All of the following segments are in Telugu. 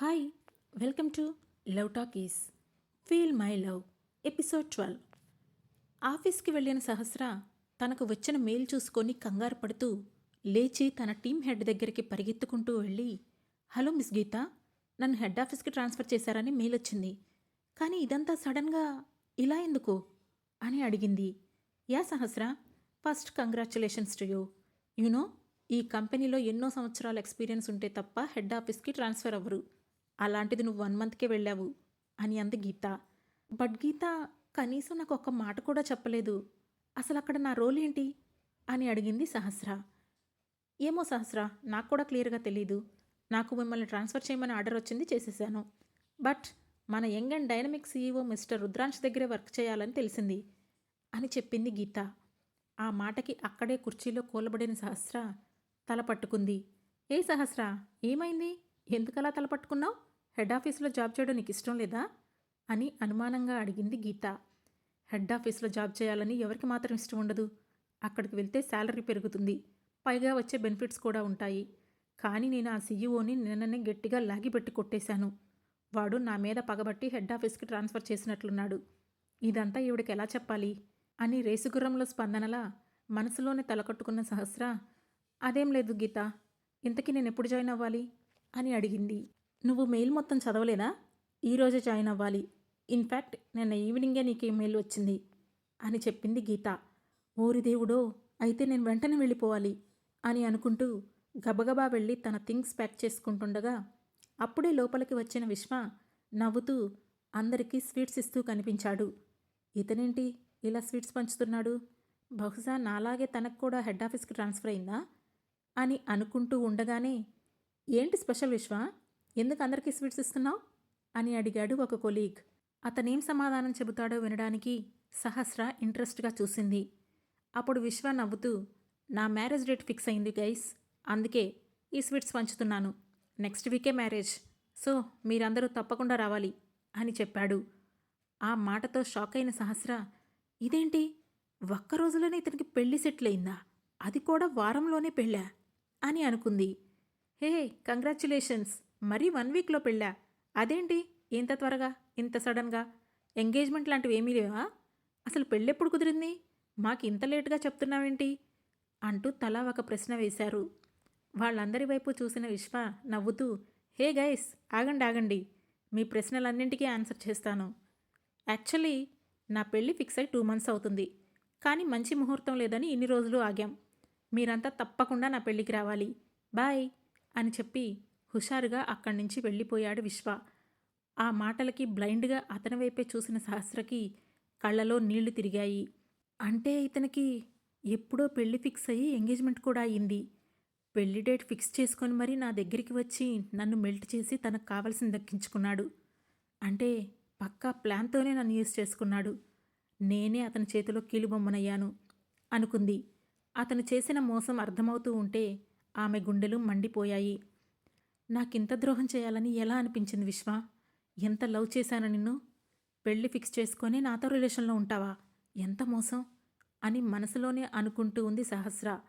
Hi welcome to love talkies feel my love episode twelve ఆఫీస్కి వెళ్ళిన సహస్ర తనకు వచ్చిన మెయిల్ చూసుకొని కంగారు పడుతూ లేచి తన టీం హెడ్ దగ్గరికి పరిగెత్తుకుంటూ వెళ్ళి హలో మిస్ గీత నన్ను హెడ్ ఆఫీస్కి ట్రాన్స్ఫర్ చేశారని మెయిల్ వచ్చింది. కానీ ఇదంతా సడన్గా ఇలా ఎందుకు? అని అడిగింది. Yeah Sahasra first congratulations to you. You know ఈ కంపెనీలో ఎన్నో సంవత్సరాల ఎక్స్పీరియన్స్ ఉంటే తప్ప హెడ్ ఆఫీస్కి ట్రాన్స్ఫర్ అవ్వరు. అలాంటిది నువ్వు వన్ మంత్కే వెళ్ళావు అని అంది గీత. బట్ గీత కనీసం నాకు ఒక్క మాట కూడా చెప్పలేదు. అసలు అక్కడ నా రోల్ ఏంటి? అని అడిగింది సహస్ర. ఏమో సహస్ర నాకు కూడా క్లియర్గా తెలీదు. నాకు మిమ్మల్ని ట్రాన్స్ఫర్ చేయమని ఆర్డర్ వచ్చింది చేసేసాను. బట్ మన young and dynamic CEO mister Rudransh దగ్గరే వర్క్ చేయాలని తెలిసింది అని చెప్పింది గీత. ఆ మాటకి అక్కడే కుర్చీలో కూలబడిన సహస్ర తల పట్టుకుంది. ఏ సహస్ర ఏమైంది? ఎందుకలా తల పట్టుకున్నావు? హెడ్ ఆఫీస్లో జాబ్ చేయడం నీకు ఇష్టం లేదా? అని అనుమానంగా అడిగింది గీత. హెడ్ ఆఫీస్లో జాబ్ చేయాలని ఎవరికి మాత్రం ఇష్టం ఉండదు. అక్కడికి వెళ్తే శాలరీ పెరుగుతుంది. పైగా వచ్చే బెనిఫిట్స్ కూడా ఉంటాయి. కానీ నేను ఆ సీఈఓని నిన్ననే గట్టిగా లాగిపెట్టి కొట్టేశాను. వాడు నా మీద పగబట్టి హెడ్ ఆఫీస్కి ట్రాన్స్ఫర్ చేసినట్లున్నాడు. ఇదంతా ఈవిడికి ఎలా చెప్పాలి? అని రేసుగుర్రంలో స్పందనలా మనసులోనే తలకట్టుకున్న సహస్ర అదేం లేదు గీత ఇంతకీ నేను ఎప్పుడు జాయిన్ అవ్వాలి? అని అడిగింది. నువ్వు మెయిల్ మొత్తం చదవలేదా? ఈరోజే జాయిన్ అవ్వాలి. ఇన్ఫ్యాక్ట్ నిన్న ఈవినింగే నీకు ఈ మెయిల్ వచ్చింది అని చెప్పింది గీత. ఓరి దేవుడో అయితే నేను వెంటనే వెళ్ళిపోవాలి అని అనుకుంటూ గబగబా వెళ్ళి తన థింగ్స్ ప్యాక్ చేసుకుంటుండగా అప్పుడే లోపలికి వచ్చిన విశ్వ నవ్వుతూ అందరికీ స్వీట్స్ ఇస్తూ కనిపించాడు. ఇతనేంటి ఇలా స్వీట్స్ పంచుతున్నాడు? బహుశా నాలాగే తనకు కూడా హెడ్ ఆఫీస్కి ట్రాన్స్ఫర్ అయిందా? అని అనుకుంటూ ఉండగానే ఏంటి స్పెషల్ విశ్వ? ఎందుకు అందరికీ స్వీట్స్ ఇస్తున్నావు? అని అడిగాడు ఒక కొలీగ్. అతనేం సమాధానం చెబుతాడో వినడానికి సహస్ర ఇంట్రెస్ట్గా చూసింది. అప్పుడు విశ్వ నవ్వుతూ నా మ్యారేజ్ డేట్ ఫిక్స్ అయింది గైస్. అందుకే ఈ స్వీట్స్ పంచుతున్నాను. నెక్స్ట్ వీకే మ్యారేజ్. సో మీరందరూ తప్పకుండా రావాలి అని చెప్పాడు. ఆ మాటతో షాక్ అయిన సహస్ర ఇదేంటి? ఒక్క రోజులోనే ఇతనికి పెళ్ళి సెటిల్ అయిందా? అది కూడా వారంలోనే పెళ్ళా? అని అనుకుంది. హే కంగ్రాచులేషన్స్. మరీ వన్ వీక్లో పెళ్ళా? అదేంటి? ఇంత త్వరగా? ఇంత సడన్గా? ఎంగేజ్మెంట్ లాంటివి ఏమీ లేవా? అసలు పెళ్ళెప్పుడు కుదిరింది? మాకు ఇంత లేటుగా చెప్తున్నావేంటి? అంటూ తలా ఒక ప్రశ్న వేశారు. వాళ్ళందరి వైపు చూసిన విశ్వ నవ్వుతూ హే గైస్ ఆగండి ఆగండి. మీ ప్రశ్నలన్నింటికీ ఆన్సర్ చేస్తాను. యాక్చువల్లీ నా పెళ్ళి ఫిక్స్ అయి టూ మంత్స్ అవుతుంది. కానీ మంచి ముహూర్తం లేదని ఇన్ని రోజులు ఆగాం. మీరంతా తప్పకుండా నా పెళ్ళికి రావాలి. బాయ్ అని చెప్పి హుషారుగా అక్కడి నుంచి వెళ్ళిపోయాడు విశ్వ. ఆ మాటలకి బ్లైండ్గా అతని వైపే చూసిన సహస్రకి కళ్ళలో నీళ్ళు తిరిగాయి. అంటే ఇతనికి ఎప్పుడో పెళ్ళి ఫిక్స్ అయ్యి ఎంగేజ్మెంట్ కూడా అయింది పెళ్ళి డేట్ ఫిక్స్ చేసుకొని మరీ నా దగ్గరికి వచ్చి నన్ను మెల్ట్ చేసి తనకు కావాల్సింది దక్కించుకున్నాడు. అంటే పక్కా ప్లాన్తోనే నన్ను యూజ్ చేసుకున్నాడు. నేనే అతని చేతిలో కీలుబొమ్మనయ్యాను అనుకుంది. అతను చేసిన మోసం అర్థమవుతూ ఉంటే ఆమె గుండెలు మండిపోయాయి. నాకింత ద్రోహం చేయాలని ఎలా అనిపించింది విశ్వ? ఎంత లవ్ చేశాను నిన్ను? పెళ్ళి ఫిక్స్ చేసుకొని నాతో రిలేషన్లో ఉంటావా? ఎంత మోసం? అని మనసులోనే అనుకుంటూ ఉంది సహస్ర.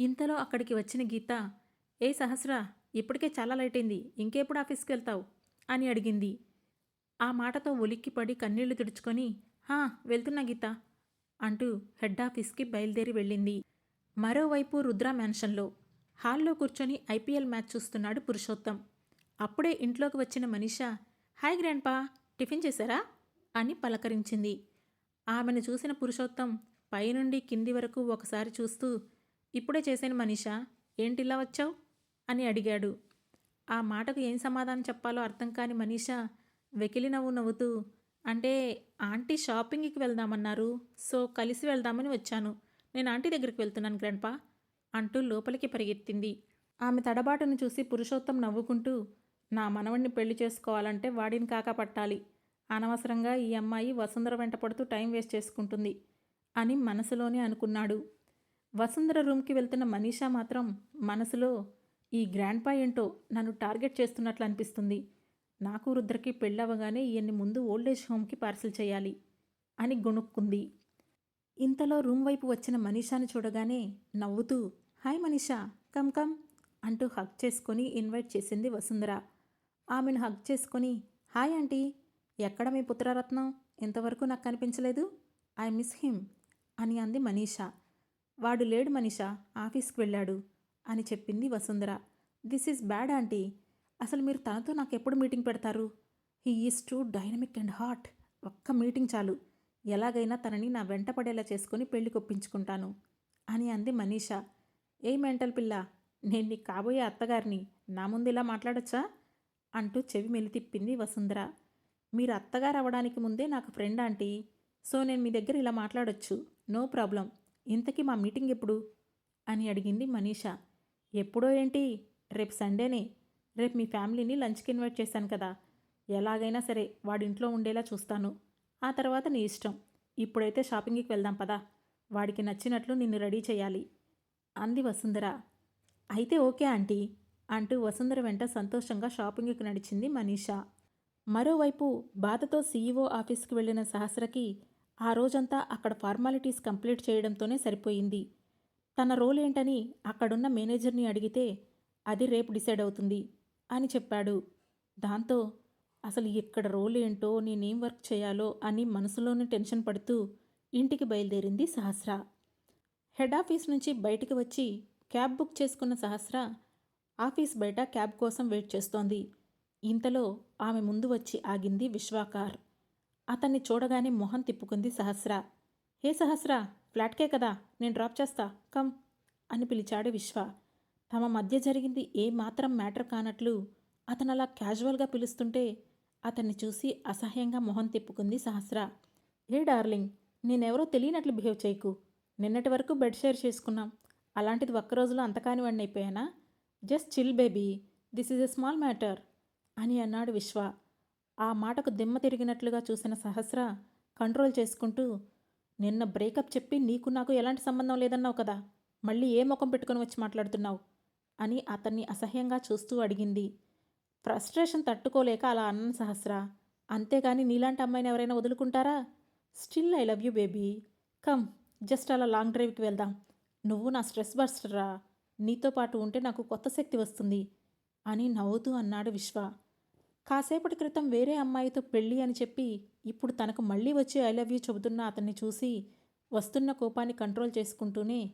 ఇంతలో అక్కడికి వచ్చిన గీత ఏ సహస్ర ఇప్పటికే చాలా లైట్ అయింది. ఇంకెప్పుడు ఆఫీస్కి వెళ్తావు? అని అడిగింది. ఆ మాటతో ఉలిక్కిపడి కన్నీళ్ళు తుడుచుకొని హా వెళ్తున్నా గీత అంటూ హెడ్ ఆఫీస్కి బయలుదేరి వెళ్ళింది. మరోవైపు రుద్ర మ్యాన్షన్లో హాల్లో కూర్చొని ఐపీఎల్ మ్యాచ్ చూస్తున్నాడు పురుషోత్తం. అప్పుడే ఇంట్లోకి వచ్చిన మనీషా హాయ్ గ్రాండ్పా టిఫిన్ చేశారా? అని పలకరించింది. ఆమెను చూసిన పురుషోత్తం పైనుండి కింది వరకు ఒకసారి చూస్తూ ఇప్పుడే చేశాను మనీషా ఏంటిలా వచ్చావు? అని అడిగాడు. ఆ మాటకు ఏం సమాధానం చెప్పాలో అర్థం కాని మనీషా వెకిలి నవ్వు నవ్వుతూ అంటే ఆంటీ షాపింగ్కి వెళ్దామన్నారు సో కలిసి వెళ్దామని వచ్చాను. నేను ఆంటీ దగ్గరికి వెళ్తున్నాను గ్రాండ్పా అంటూ లోపలికి పరిగెత్తింది. ఆమె తడబాటును చూసి పురుషోత్తం నవ్వుకుంటూ నా మనవణ్ణి పెళ్ళి చేసుకోవాలంటే వాడిని కాకపట్టాలి అనవసరంగా ఈ అమ్మాయి వసుంధర వెంట పడుతూ టైం వేస్ట్ చేసుకుంటుంది అని మనసులోనే అనుకున్నాడు. వసుంధర రూమ్కి వెళ్తున్న మనీషా మాత్రం మనసులో ఈ గ్రాండ్ పా ఏంటో నన్ను టార్గెట్ చేస్తున్నట్లు అనిపిస్తుంది. నాకు రుద్రకి పెళ్ళవగానే ఈయన్ని ముందు ఓల్డేజ్ హోమ్కి పార్సిల్ చేయాలి అని గొణుక్కుంది. ఇంతలో రూమ్ వైపు వచ్చిన మనీషాను చూడగానే నవ్వుతూ హాయ్ మనీషా కమ్ కమ్ అంటూ హక్ చేసుకొని ఇన్వైట్ చేసింది వసుంధర. ఆమెను హగ్ చేసుకొని హాయ్ ఆంటీ ఎక్కడ మీ పుత్రరత్నం? ఇంతవరకు నాకు కనిపించలేదు. ఐ మిస్ హిమ్ అని అంది మనీషా. వాడు లేడు మనీషా ఆఫీస్కి వెళ్ళాడు అని చెప్పింది Vasundhara. This is bad aunty. అసలు మీరు తనతో నాకు ఎప్పుడు మీటింగ్ పెడతారు? He is too dynamic and hot. ఒక్క మీటింగ్ చాలు. ఎలాగైనా తనని నా వెంట పడేలా చేసుకుని పెళ్ళి కొప్పించుకుంటాను అని అంది మనీషా. ఏ మెంటల్ పిల్ల నేను నీ కాబోయే అత్తగారిని నా ముందు ఇలా మాట్లాడచ్చా? అంటూ చెవి మెలి తిప్పింది వసుంధర. మీరు అత్తగారు అవ్వడానికి ముందే నాకు ఫ్రెండ్ ఆంటీ సో నేను మీ దగ్గర ఇలా మాట్లాడొచ్చు నో ప్రాబ్లం. ఇంతకీ మా మీటింగ్ ఎప్పుడు? అని అడిగింది మనీషా. ఎప్పుడో ఏంటి? రేపు సండేనే. రేపు మీ ఫ్యామిలీని లంచ్కి ఇన్వైట్ చేశాను కదా. ఎలాగైనా సరే వాడింట్లో ఉండేలా చూస్తాను. ఆ తర్వాత నీ ఇష్టం. ఇప్పుడైతే షాపింగ్కి వెళ్దాం పదా. వాడికి నచ్చినట్లు నిన్ను రెడీ చేయాలి. అంది వసుంధర. అయితే ఓకే ఆంటీ అంటూ వసుంధర వెంట సంతోషంగా షాపింగ్కి నడిచింది మనీషా. మరోవైపు బాధతో సీఈఓ ఆఫీస్కి వెళ్ళిన సహస్రకి ఆ రోజంతా అక్కడ ఫార్మాలిటీస్ కంప్లీట్ చేయడంతోనే సరిపోయింది. తన రోల్ ఏంటని అక్కడున్న మేనేజర్ని అడిగితే అది రేపు డిసైడ్ అవుతుంది అని చెప్పాడు. దాంతో అసలు ఇక్కడ రోల్ ఏంటో నేనేం వర్క్ చేయాలో అని మనసులోనే టెన్షన్ పడుతూ ఇంటికి బయలుదేరింది సహస్ర. హెడ్ ఆఫీస్ నుంచి బయటికి వచ్చి క్యాబ్ బుక్ చేసుకున్న సహస్ర ఆఫీస్ బయట క్యాబ్ కోసం వెయిట్ చేస్తోంది. ఇంతలో ఆమె ముందు వచ్చి ఆగింది విశ్వాకార్. అతన్ని చూడగానే మొహం తిప్పుకుంది సహస్ర. హే సహస్ర ఫ్లాట్కే కదా నేను డ్రాప్ చేస్తా కమ్ అని పిలిచాడు విశ్వ. తమ మధ్య జరిగింది ఏ మాత్రం మ్యాటర్ కానట్లు అతను అలా క్యాజువల్గా పిలుస్తుంటే అతన్ని చూసి అసహ్యంగా మొహం తిప్పుకుంది సహస్ర. ఏ డార్లింగ్ నేనెవరో తెలియనట్లు బిహేవ్ చేయకు. నిన్నటి వరకు బెడ్ షేర్ చేసుకున్నాం. అలాంటిది ఒక్క రోజులో అంతకాని వాడిని అయిపోయానా? Just chill baby. This is a small matter అని అన్నాడు విశ్వ. ఆ మాటకు దిమ్మ తిరిగినట్లుగా చూసిన సహస్ర కంట్రోల్ చేసుకుంటూ నిన్న బ్రేకప్ చెప్పి నీకు నాకు ఎలాంటి సంబంధం లేదన్నావు కదా? మళ్ళీ ఏ ముఖం పెట్టుకొని వచ్చి మాట్లాడుతున్నావు? అని అతన్ని అసహ్యంగా చూస్తూ అడిగింది. ఫ్రస్ట్రేషన్ తట్టుకోలేక అలా అన్న సహస్ర. అంతేగాని నీలాంటి అమ్మాయిని ఎవరైనా వదులుకుంటారా? Still I love you baby. Come. Just అలా లాంగ్ డ్రైవ్కి వెళ్దాం. నువ్వు నా స్ట్రెస్ బస్టరా నీతో పాటు ఉంటే నాకు కొత్త శక్తి వస్తుంది అని నవ్వుతూ అన్నాడు విశ్వ. కాసేపటి క్రితం వేరే అమ్మాయితో పెళ్ళి అని చెప్పి ఇప్పుడు తనకు మళ్ళీ వచ్చి ఐ లవ్ యూ చెబుతున్న అతన్ని చూసి వస్తున్న కోపాన్ని కంట్రోల్ చేసుకుంటూనే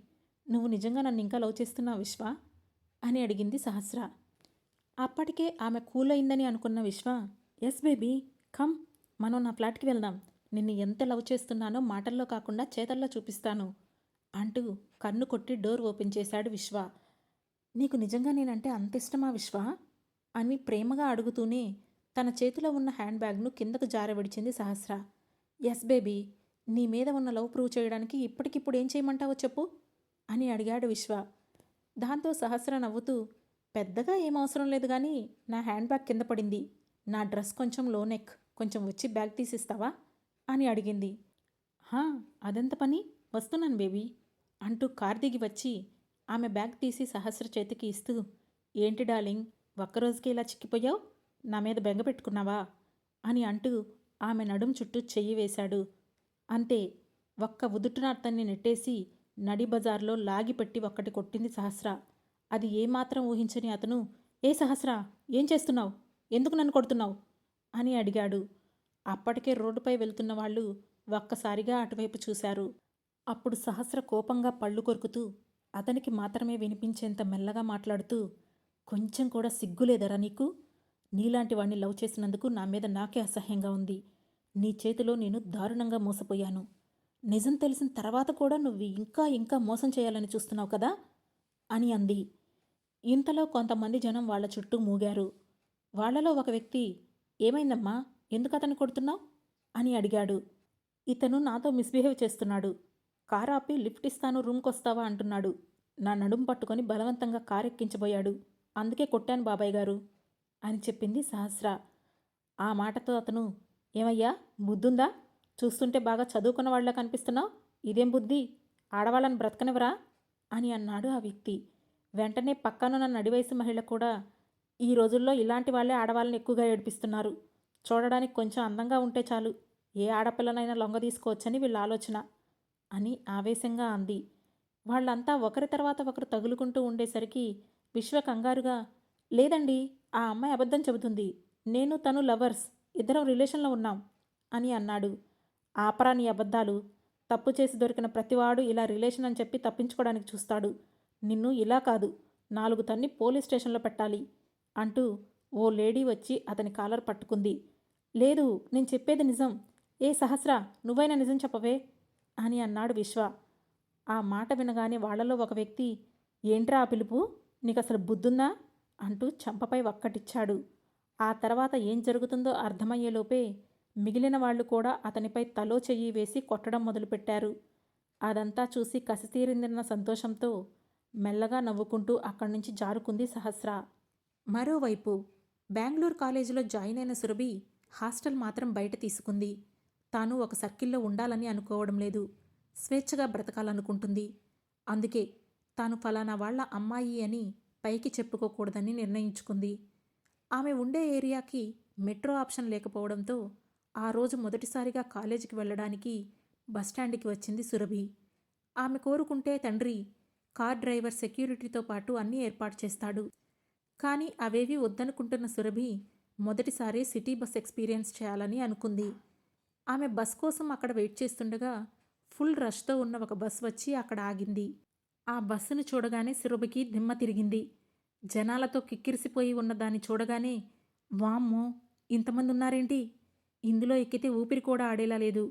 నువ్వు నిజంగా నన్ను ఇంకా లవ్ చేస్తున్నావు విశ్వ? అని అడిగింది సహస్ర. అప్పటికే ఆమె కూల్ అయిందని అనుకున్న విశ్వ ఎస్ బేబీ కమ్ మనం నా ఫ్లాట్కి వెళ్దాం. నిన్ను ఎంత లవ్ చేస్తున్నానో మాటల్లో కాకుండా చేతల్లో చూపిస్తాను అంటూ కన్ను కొట్టి డోర్ ఓపెన్ చేశాడు విశ్వ. నీకు నిజంగా నేనంటే అంత ఇష్టమా విశ్వ? అని ప్రేమగా అడుగుతూనే తన చేతిలో ఉన్న హ్యాండ్ బ్యాగ్ను కిందకు జారవిడిచింది సహస్ర. ఎస్ బేబీ నీ మీద ఉన్న లవ్ ప్రూవ్ చేయడానికి ఇప్పటికిప్పుడు ఏం చేయమంటావో చెప్పు అని అడిగాడు విశ్వ. దాంతో సహస్ర నవ్వుతూ పెద్దగా ఏం అవసరం లేదు కానీ నా హ్యాండ్ బ్యాగ్ కింద పడింది. నా డ్రెస్ కొంచెం లో నెక్ కొంచెం వచ్చి బ్యాగ్ తీసిస్తావా? అని అడిగింది. హా అదెంత పని? వస్తున్నాను బేబీ అంటూ కార్ దిగి వచ్చి ఆమె బ్యాగ్ తీసి సహస్ర చేతికి ఇస్తూ ఏంటి డార్లింగ్ ఒక్కరోజుకి ఇలా చిక్కిపోయావు? నా మీద బెంగ పెట్టుకున్నావా? అని అంటూ ఆమె నడుం చుట్టూ చెయ్యి వేశాడు. అంతే ఒక్క ఉదుటున అతన్ని నెట్టేసి నడి బజార్లో లాగిపెట్టి ఒక్కటి కొట్టింది సహస్ర. అది ఏమాత్రం ఊహించని అతను ఏ సహస్ర ఏం చేస్తున్నావు? ఎందుకు నన్ను కొడుతున్నావు? అని అడిగాడు. అప్పటికే రోడ్డుపై వెళ్తున్న వాళ్ళు ఒక్కసారిగా అటువైపు చూశారు. అప్పుడు సహస్ర కోపంగా పళ్ళు కొరుకుతూ అతనికి మాత్రమే వినిపించేంత మెల్లగా మాట్లాడుతూ కొంచెం కూడా సిగ్గులేదరా నీకు? నీలాంటి వాణ్ణి లవ్ చేసినందుకు నా మీద నాకే అసహ్యంగా ఉంది. నీ చేతిలో నేను దారుణంగా మోసపోయాను. నిజం తెలిసిన తర్వాత కూడా నువ్వు ఇంకా ఇంకా మోసం చేయాలని చూస్తున్నావు కదా? అని అంది. ఇంతలో కొంతమంది జనం వాళ్ళ చుట్టూ మూగారు. వాళ్ళలో ఒక వ్యక్తి ఏమైందమ్మా? ఎందుకు అతన్ని కొడుతున్నావు? అని అడిగాడు. ఇతను నాతో మిస్బిహేవ్ చేస్తున్నాడు. కారు ఆపి లిఫ్ట్ ఇస్తాను రూమ్కి వస్తావా? అంటున్నాడు. నా నడుం పట్టుకొని బలవంతంగా కారు ఎక్కించబోయాడు. అందుకే కొట్టాను బాబాయ్ గారు అని చెప్పింది సహస్ర. ఆ మాటతో అతను ఏమయ్యా బుద్ధుందా? చూస్తుంటే బాగా చదువుకున్న వాళ్ళ కనిపిస్తున్నావు? ఇదేం బుద్ధి? ఆడవాళ్ళని బ్రతకనివరా అని అన్నాడు ఆ వ్యక్తి. వెంటనే పక్కనున్న నడివయసు మహిళ కూడా ఈ రోజుల్లో ఇలాంటి వాళ్ళే ఆడవాళ్ళని ఎక్కువగా ఏడిపిస్తున్నారు. చూడడానికి కొంచెం అందంగా ఉంటే చాలు. ఏ ఆడపిల్లనైనా లొంగ తీసుకోవచ్చని వీళ్ళ ఆలోచన అని ఆవేశంగా అంది. వాళ్ళంతా ఒకరి తర్వాత ఒకరు తగులుకుంటూ ఉండేసరికి విశ్వ కంగారుగా లేదండి ఆ అమ్మాయి అబద్ధం చెబుతుంది. నేను తను లవర్స్. ఇద్దరం రిలేషన్లో ఉన్నాం అని అన్నాడు. ఆపరా నీ అబద్ధాలు తప్పు చేసి దొరికిన ప్రతివాడు ఇలా రిలేషన్ అని చెప్పి తప్పించుకోవడానికి చూస్తాడు. నిన్ను ఇలా కాదు నాలుగు తన్ని పోలీస్ స్టేషన్లో పెట్టాలి అంటూ ఓ లేడీ వచ్చి అతని కాలర్ పట్టుకుంది. లేదు నేను చెప్పేది నిజం. ఏ సహస్ర నువ్వైనా నిజం చెప్పవే అని అన్నాడు విశ్వ. ఆ మాట వినగానే వాళ్ళలో ఒక వ్యక్తి ఏంట్రా ఆ పిలుపు? నీకు అసలు బుద్ధుందా? అంటూ చంపపై ఒక్కటిచ్చాడు ఆ తర్వాత ఏం జరుగుతుందో అర్థమయ్యేలోపే మిగిలిన వాళ్ళు కూడా అతనిపై తలో చెయ్యి వేసి కొట్టడం మొదలుపెట్టారు. అదంతా చూసి కసితీరిందిన సంతోషంతో మెల్లగా నవ్వుకుంటూ అక్కడి నుంచి జారుకుంది సహస్ర. మరోవైపు బెంగళూరు కాలేజీలో జాయిన్ అయిన సురభి హాస్టల్ మాత్రం బయట తీసుకుంది. తాను ఒక సర్కిల్లో ఉండాలని అనుకోవడం లేదు. స్వేచ్ఛగా బ్రతకాలనుకుంటుంది. అందుకే తాను ఫలానా వాళ్ళ అమ్మాయి అని పైకి చెప్పుకోకూడదని నిర్ణయించుకుంది. ఆమె ఉండే ఏరియాకి మెట్రో ఆప్షన్ లేకపోవడంతో ఆ రోజు మొదటిసారిగా కాలేజీకి వెళ్ళడానికి బస్టాండ్కి వచ్చింది సురభి. ఆమె కోరుకుంటే తండ్రి కార్ డ్రైవర్ సెక్యూరిటీతో పాటు అన్నీ ఏర్పాటు చేస్తాడు. కానీ అవేవి వద్దనుకుంటున్న సురభి మొదటిసారి సిటీ బస్ ఎక్స్పీరియన్స్ చేయాలని అనుకుంది. ఆమె బస్ కోసం అక్కడ వెయిట్ చేస్తుండగా ఫుల్ రష్తో ఉన్న ఒక బస్ వచ్చి అక్కడ ఆగింది. ఆ బస్సును చూడగానే సురభికి దిమ్మ తిరిగింది. జనాలతో కిక్కిరిసిపోయి ఉన్న దాన్ని చూడగానే వామ్మో ఇంతమంది ఉన్నారేంటి ఇందులో ఎక్కితే ఊపిరి కూడా ఆడేలా లేదు.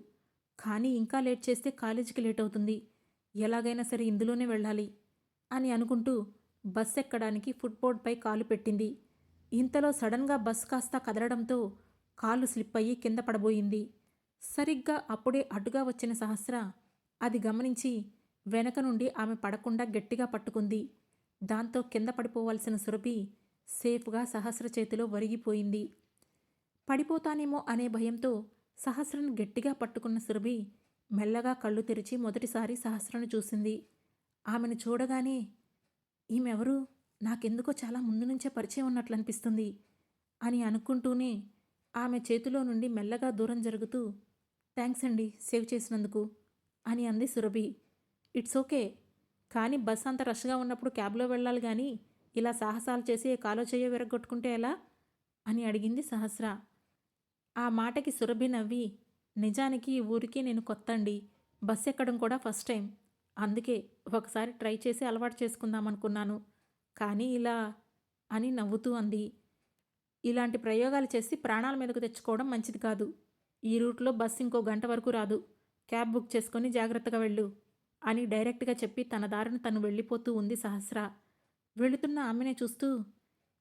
కానీ ఇంకా లేట్ చేస్తే కాలేజీకి లేట్ అవుతుంది. ఎలాగైనా సరే ఇందులోనే వెళ్ళాలి అని అనుకుంటూ బస్ ఎక్కడానికి ఫుట్బోర్డ్పై కాలు పెట్టింది. ఇంతలో సడన్గా బస్ కాస్త కదలడంతో కాలు స్లిప్ అయ్యి కింద పడబోయింది. సరిగ్గా అప్పుడే అడ్డుగా వచ్చిన సహస్ర అది గమనించి వెనక నుండి ఆమె పడకుండా గట్టిగా పట్టుకుంది. దాంతో కింద పడిపోవాల్సిన సురభి సేఫ్గా సహస్ర చేతిలో వరిగిపోయింది పడిపోతానేమో అనే భయంతో సహస్రను గట్టిగా పట్టుకున్న సురభి మెల్లగా కళ్ళు తెరిచి మొదటిసారి సహస్రను చూసింది. ఆమెను చూడగానే ఈమెవరు? నాకెందుకో చాలా ముందు నుంచే పరిచయం ఉన్నట్లు అనిపిస్తుంది అని అనుకుంటూనే ఆమె చేతిలో నుండి మెల్లగా దూరం జరుగుతూ థ్యాంక్స్ అండి సేవ్ చేసినందుకు అని అంది సురభి. ఇట్స్ ఓకే కానీ బస్ అంత రష్గా ఉన్నప్పుడు క్యాబ్లో వెళ్ళాలి కానీ ఇలా సాహసాలు చేసి కాలో చెయ్య విరగొట్టుకుంటే ఎలా? అని అడిగింది సహస్ర. ఆ మాటకి సురభి నవ్వి నిజానికి ఈ ఊరికి నేను కొత్త అండి బస్ ఎక్కడం కూడా ఫస్ట్ టైం. అందుకే ఒకసారి ట్రై చేసి అలవాటు చేసుకుందాం అనుకున్నాను కానీ ఇలా అని నవ్వుతూ అంది. ఇలాంటి ప్రయోగాలు చేసి ప్రాణాల మీదకు తెచ్చుకోవడం మంచిది కాదు. ఈ రూట్లో బస్సు ఇంకో గంట వరకు రాదు. క్యాబ్ బుక్ చేసుకొని జాగ్రత్తగా వెళ్ళు అని డైరెక్ట్గా చెప్పి తన దారిని తను వెళ్ళిపోతూ ఉంది సహస్ర. వెళుతున్న ఆమెనే చూస్తూ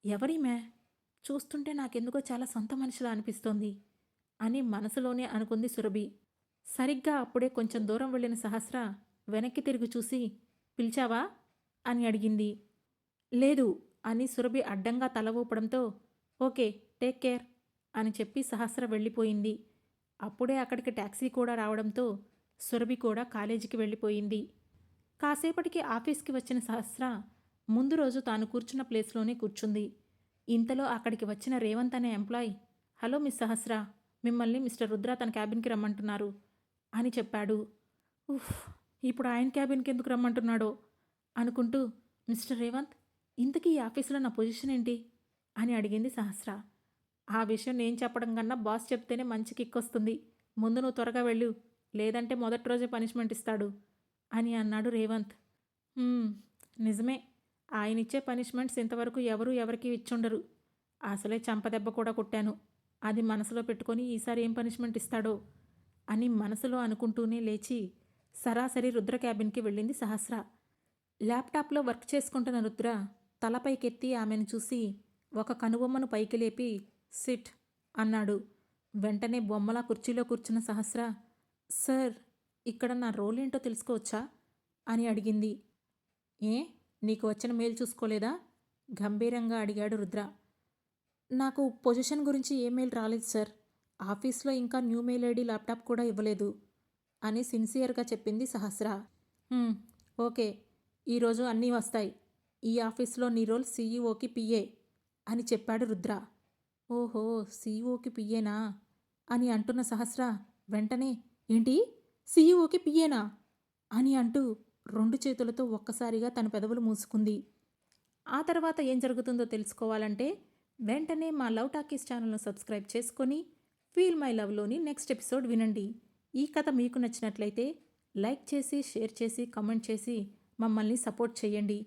ఎవరిమే చూస్తుంటే నాకెందుకో చాలా సొంత మనిషిలా అనిపిస్తోంది అని మనసులోనే అనుకుంది సురభి. సరిగ్గా అప్పుడే కొంచెం దూరం వెళ్ళిన సహస్ర వెనక్కి తిరిగి చూసి పిలిచావా? అని అడిగింది. లేదు అని సురభి అడ్డంగా తల ఊపడంతో ఓకే టేక్ కేర్ అని చెప్పి సహస్ర వెళ్ళిపోయింది. అప్పుడే అక్కడికి ట్యాక్సీ కూడా రావడంతో సురభి కూడా కాలేజీకి వెళ్ళిపోయింది. కాసేపటికి ఆఫీస్కి వచ్చిన సహస్ర ముందు రోజు తాను కూర్చున్న ప్లేస్లోనే కూర్చుంది. ఇంతలో అక్కడికి వచ్చిన రేవంత్ అనే ఎంప్లాయ్ హలో మిస్ సహస్ర మిమ్మల్ని మిస్టర్ రుద్ర తన క్యాబిన్కి రమ్మంటున్నారు అని చెప్పాడు. ఉఫ్ ఇప్పుడు ఆయన క్యాబిన్కి ఎందుకు రమ్మంటున్నాడో అనుకుంటూ మిస్టర్ రేవంత్ ఇంతకీ ఈ ఆఫీసులో నా పొజిషన్ ఏంటి? అని అడిగింది సహస్ర. ఆ విషయం నేను చెప్పడం కన్నా బాస్ చెప్తేనే మంచి కిక్ వస్తుంది. ముందు నువ్వు త్వరగా వెళ్ళు. లేదంటే మొదటి రోజే పనిష్మెంట్ ఇస్తాడు. అని అన్నాడు రేవంత్. నిజమే. ఆయన ఇచ్చే పనిష్మెంట్స్ ఇంతవరకు ఎవరు ఎవరికి ఇచ్చుండరు. అసలే చంపదెబ్బ కూడా కొట్టాను. అది మనసులో పెట్టుకొని ఈసారి ఏం పనిష్మెంట్ ఇస్తాడో? అని మనసులో అనుకుంటూనే లేచి సరాసరి రుద్ర క్యాబిన్కి వెళ్ళింది సహస్ర. ల్యాప్టాప్లో వర్క్ చేసుకుంటున్న రుద్ర తలపైకెత్తి ఆమెను చూసి ఒక కనుబొమ్మను పైకి లేపి సిట్ అన్నాడు. వెంటనే బొమ్మలా కుర్చీలో కూర్చున్న సహస్ర సార్ ఇక్కడ నా రోల్ ఏంటో తెలుసుకోవచ్చా? అని అడిగింది. ఏ? నీకు వచ్చిన మెయిల్ చూసుకోలేదా? గంభీరంగా అడిగాడు రుద్ర. నాకు పొజిషన్ గురించి ఏ మెయిల్ రాలేదు సార్. ఆఫీస్లో ఇంకా న్యూ మెయిల్ ఐడి ల్యాప్టాప్ కూడా ఇవ్వలేదు అని సిన్సియర్గా చెప్పింది సహస్ర. ఓకే. ఈరోజు అన్నీ వస్తాయి. ఈ ఆఫీస్లో నీ రోల్ సీఈఓకి పిఏ అని చెప్పాడు రుద్ర. ఓహో సీఈఓకి పిఏనా అని అంటున్న సహస్ర వెంటనే ఏంటి? సీఈఓకి పిఏనా అని అంటూ రెండు చేతులతో ఒక్కసారిగా తన పెదవులు మూసుకుంది. ఆ తర్వాత ఏం జరుగుతుందో తెలుసుకోవాలంటే వెంటనే మా లవ్ టాకీస్ ఛానల్ను సబ్స్క్రైబ్ చేసుకొని ఫీల్ మై లవ్లోని నెక్స్ట్ ఎపిసోడ్ వినండి. ఈ కథ మీకు నచ్చినట్లయితే లైక్ చేసి షేర్ చేసి కమెంట్ చేసి మమ్మల్ని సపోర్ట్ చేయండి.